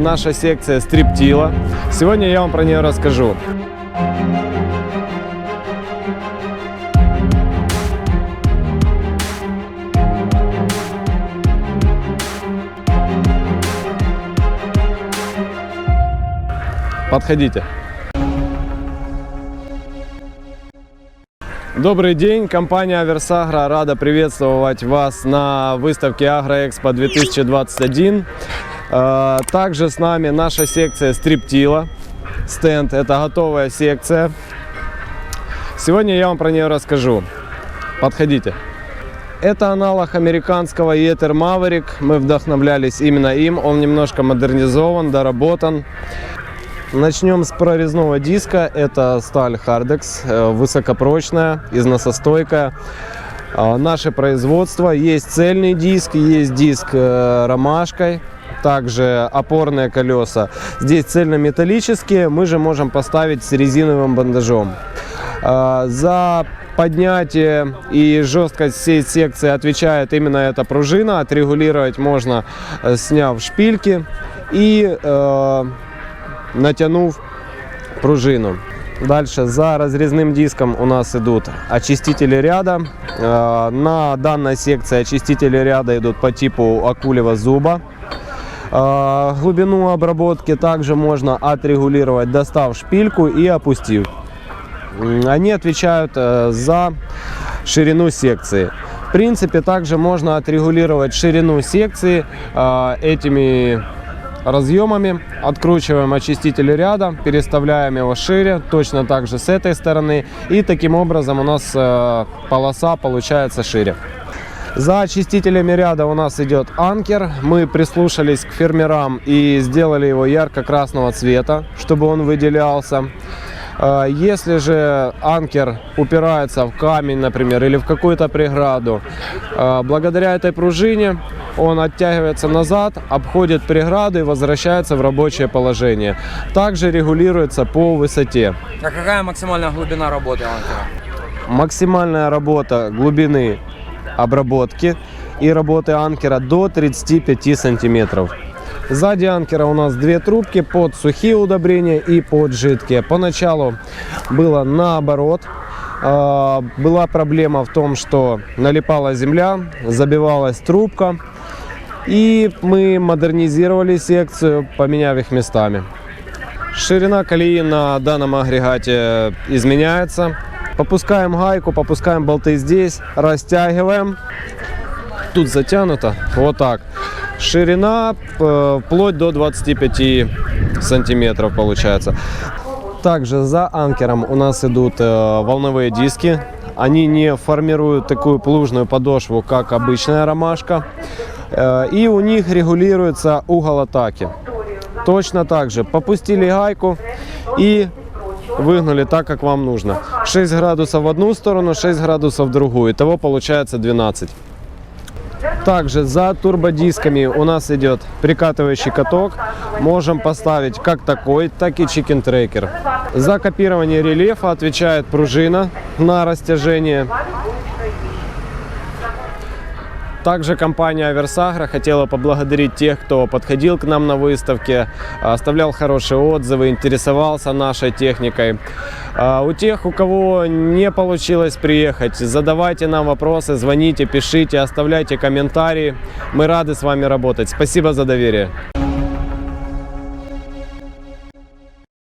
наша секция стриптила. Сегодня я вам про нее расскажу. Подходите. Добрый день, компания Аверсагра рада приветствовать вас на выставке Агроэкспо 2021. Э, Также с нами наша секция стриптила, стенд, это готовая секция. Сегодня я вам про нее расскажу. Подходите. Это аналог американского Yeter Maverick. Мы вдохновлялись именно им. Он немножко модернизован, доработан. Начнем с прорезного диска. Это сталь Hardex, э, высокопрочная, износостойкая. А, Наше производство. Есть цельный диск, есть диск э, ромашкой, также опорные колеса. Здесь цельнометаллические, мы же можем поставить с резиновым бандажом. А, За поднятие и жесткость всей секции отвечает именно эта пружина. Отрегулировать можно, э, сняв шпильки и э, натянув пружину. Дальше за разрезным диском у нас идут очистители ряда. Э, На данной секции очистители ряда идут по типу акулевого зуба. Э, Глубину обработки также можно отрегулировать, достав шпильку и опустив. Они отвечают э, за ширину секции. В принципе, также можно отрегулировать ширину секции э, этими разъемами. Откручиваем очиститель ряда, переставляем его шире, точно так же с этой стороны. И таким образом у нас э, полоса получается шире. За очистителями ряда у нас идет анкер. Мы прислушались к фермерам и сделали его ярко-красного цвета, чтобы он выделялся. Э, Если же анкер упирается в камень, например, или в какую-то преграду, э, благодаря этой пружине он оттягивается назад, обходит преграду и возвращается в рабочее положение. Также регулируется по высоте. А какая максимальная глубина работы анкера? Максимальная работа глубины обработки и работы анкера до 35 сантиметров. Сзади анкера у нас две трубки под сухие удобрения и под жидкие. Поначалу было наоборот. А, Была проблема в том, что налипала земля, забивалась трубка. И мы модернизировали секцию, поменяв их местами. Ширина колеи на данном агрегате изменяется. Попускаем гайку, попускаем болты здесь, растягиваем. Тут затянуто, вот так. Ширина э, вплоть до 25 сантиметров получается. Также за анкером у нас идут э, волновые диски. Они не формируют такую плужную подошву, как обычная ромашка. Э, и у них регулируется угол атаки. Точно так же попустили гайку и выгнули так, как вам нужно. 6 градусов в одну сторону, 6 градусов в другую. Итого получается 12. Также за турбодисками у нас идет прикатывающий каток. Можем поставить как такой, так и чикен трекер. За копирование рельефа отвечает пружина на растяжение. Также компания Аверсагра хотела поблагодарить тех, кто подходил к нам на выставке, оставлял хорошие отзывы, интересовался нашей техникой. А У тех, у кого не получилось приехать, задавайте нам вопросы, звоните, пишите, оставляйте комментарии. Мы рады с вами работать. Спасибо за доверие.